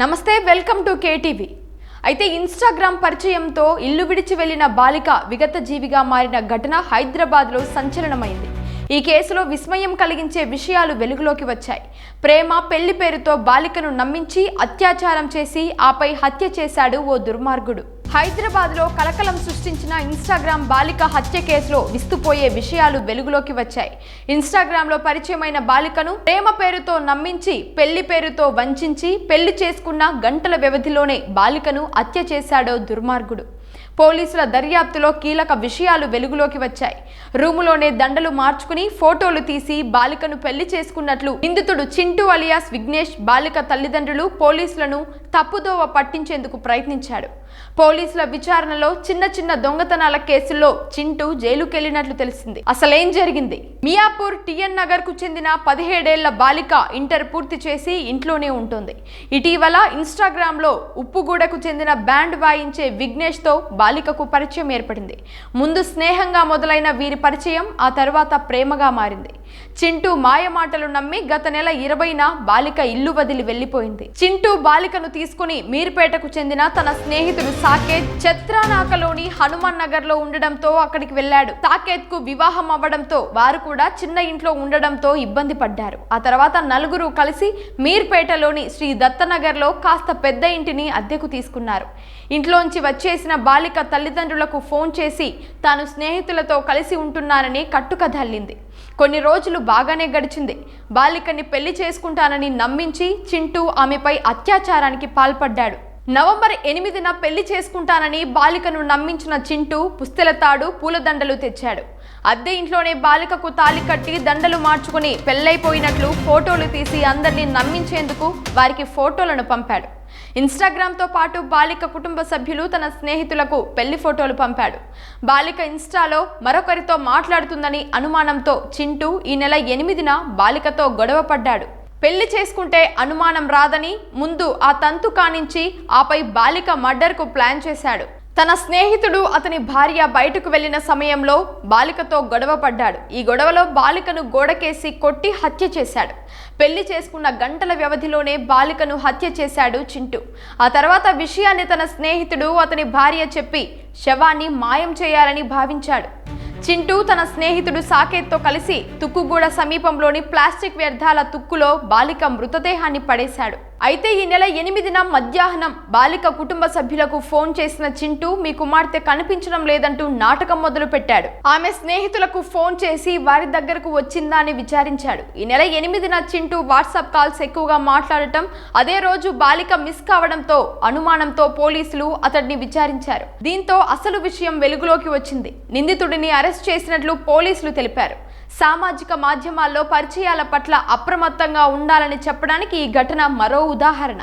నమస్తే welcome to KTV. అయితే Instagram పరిచయంతో ఇల్లు విడిచి వెళ్ళిన బాలిక విగత జీవిగా మారిన ఘటన హైదరాబాద్లో సంచలనమైంది. ఈ కేసులో విస్మయం కలిగించే విషయాలు వెలుగులోకి వచ్చాయి. ప్రేమ పెళ్ళి పేరుతో బాలికను నమ్మించి అత్యాచారం చేసి ఆపై హత్య చేశాడు ఓ దుర్మార్గుడు. హైదరాబాద్లో కలకలం సృష్టించిన ఇన్స్టాగ్రామ్ బాలిక హత్య కేసులో విస్తుపోయే విషయాలు వెలుగులోకి వచ్చాయి. ఇన్స్టాగ్రామ్లో పరిచయమైన బాలికను ప్రేమ పేరుతో నమ్మించి పెళ్ళి పేరుతో వంచించి పెళ్ళి చేసుకున్న గంటల వ్యవధిలోనే బాలికను హత్య చేశాడో దుర్మార్గుడు. పోలీసుల దర్యాప్తులో కీలక విషయాలు వెలుగులోకి వచ్చాయి. రూములోనే దండలు మార్చుకుని ఫోటోలు తీసి బాలికను పెళ్ళి చేసుకున్నట్లు నిందితుడు చింటూ అలియాస్ విఘ్నేష్ బాలిక తల్లిదండ్రులు పోలీసులను తప్పుదోవ పట్టించేందుకు ప్రయత్నించాడు. పోలీసుల విచారణలో చిన్న చిన్న దొంగతనాల కేసుల్లో చింటూ జైలుకెళ్ళినట్లు తెలిసింది. అసలేం జరిగింది? మియాపూర్ టిఎన్ నగర్కు చెందిన పదిహేడేళ్ళ బాలిక ఇంటర్ పూర్తి చేసి ఇంట్లోనే ఉంటుంది. ఇటీవల ఇన్స్టాగ్రామ్లో ఉప్పుగూడకు చెందిన బ్యాండ్ వాయించే విఘ్నేష్తో బాలికకు పరిచయం ఏర్పడింది. ముందు స్నేహంగా మొదలైన వీరి పరిచయం ఆ తర్వాత ప్రేమగా మారింది. చింటూ మాయ మాటలు నమ్మి గత నెల ఇరవైన బాలిక ఇల్లు వదిలి వెళ్ళిపోయింది చింటూ బాలికను తీసుకుని మీర్పేటకు చెందిన తన స్నేహితుడు సాకేత్ ఛత్రానాకలోని హనుమాన్ నగర్లో ఉండడంతో అక్కడికి వెళ్ళాడు. సాకేత్కు వివాహం అవ్వడంతో వారు కూడా చిన్న ఇంట్లో ఉండడంతో ఇబ్బంది పడ్డారు. ఆ తర్వాత నలుగురు కలిసి మీర్పేటలోని శ్రీ దత్తనగర్లో కాస్త పెద్ద ఇంటిని అద్దెకు తీసుకున్నారు. ఇంట్లోంచి వచ్చేసిన బాలిక తల్లిదండ్రులకు ఫోన్ చేసి తాను స్నేహితులతో కలిసి ఉంటున్నానని కట్టుకదల్లింది కొన్ని రోజులు రోజులు బాగానే గడిచింది. బాలికని పెళ్ళి చేసుకుంటానని నమ్మించి చింటూ ఆమెపై అత్యాచారానికి పాల్పడ్డాడు. నవంబర్ ఎనిమిదిన పెళ్ళి చేసుకుంటానని బాలికను నమ్మించిన చింటూ పుస్తెల తాడు పూలదండలు తెచ్చాడు. అద్దె ఇంట్లోనే బాలికకు తాళి కట్టి దండలు మార్చుకుని పెళ్ళైపోయినట్లు ఫోటోలు తీసి అందరినీ నమ్మించేందుకు వారికి ఫోటోలను పంపాడు. ఇన్స్టాగ్రామ్తో పాటు బాలిక కుటుంబ సభ్యులు తన స్నేహితులకు పెళ్ళి ఫోటోలు పంపాడు. బాలిక ఇన్స్టాలో మరొకరితో మాట్లాడుతుందని అనుమానంతో చింటూ ఈ నెల ఎనిమిదిన బాలికతో గొడవ పడ్డాడు. పెళ్ళి చేసుకుంటే అనుమానం రాదని ముందు ఆ తంతు కానించి ఆపై బాలిక మర్డర్కు ప్లాన్ చేశాడు. తన స్నేహితుడు అతని భార్య బయటకు వెళ్ళిన సమయంలో బాలికతో గొడవ పడ్డాడు. ఈ గొడవలో బాలికను గోడకేసి కొట్టి హత్య చేశాడు. పెళ్ళి చేసుకున్న గంటల వ్యవధిలోనే బాలికను హత్య చేశాడు చింటూ. ఆ తర్వాత విషయాన్ని తన స్నేహితుడు అతని భార్య చెప్పి శవాన్ని మాయం చేయాలని భావించాడు. చింటూ తన స్నేహితుడు సాకేత్తో కలిసి తుక్కుగూడ సమీపంలోని ప్లాస్టిక్ వ్యర్థాల తుక్కులో బాలిక మృతదేహాన్ని పడేశాడు. అయితే ఈ నెల ఎనిమిదిన మధ్యాహ్నం బాలిక కుటుంబ సభ్యులకు ఫోన్ చేసిన చింటూ మీ కుమార్తె కనిపించడం లేదంటూ నాటకం మొదలు పెట్టాడు ఆమె స్నేహితులకు ఫోన్ చేసి వారి దగ్గరకు వచ్చిందా అని విచారించాడు. ఈ నెల ఎనిమిదిన చింటూ వాట్సాప్ కాల్స్ ఎక్కువగా మాట్లాడటం అదే రోజు బాలిక మిస్ కావడంతో అనుమానంతో పోలీసులు అతడిని విచారించారు. దీంతో అసలు విషయం వెలుగులోకి వచ్చింది. నిందితుడిని అరెస్ట్ చేసినట్లు పోలీసులు తెలిపారు. సామాజిక మాధ్యమాల్లో పరిచయాల పట్ల అప్రమత్తంగా ఉండాలని చెప్పడానికి ఈ ఘటన మరో ఉదాహరణ.